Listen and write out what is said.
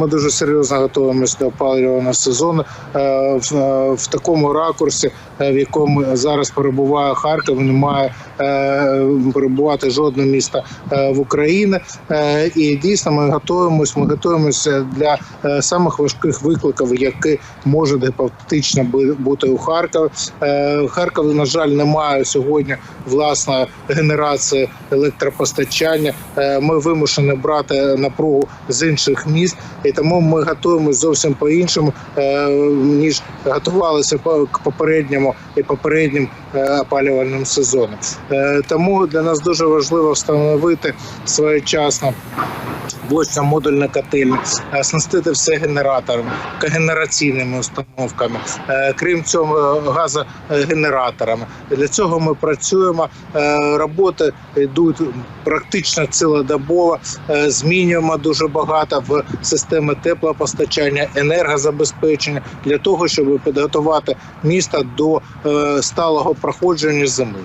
Ми дуже серйозно готуємося до опалювального сезону е, в, е, в такому ракурсі, е, в якому зараз перебуває Харків. Не має е, перебувати жодне місто в Україні. І дійсно ми готуємось. Ми готуємося для самих важких викликів, які можуть гіпотетично бути у Харкові. В на жаль, немає сьогодні власної генерації електропостачання. Ми вимушені брати напругу з інших міст, і тому ми готуємося зовсім по-іншому, е, ніж готувалися по- к попередньому і попереднім е, опалювальним сезонам. Е, Тому для нас дуже важливо встановити своєчасно блочно модульні котельні, е, оснастити все генераторами, когенераційними установками, крім цього, газогенераторами. Для цього ми працюємо. Роботи йдуть практично цілодобово. Змінюємо дуже багато в системи теплопостачання, енергозабезпечення для того, щоб підготувати міста до е, сталого проходження зими.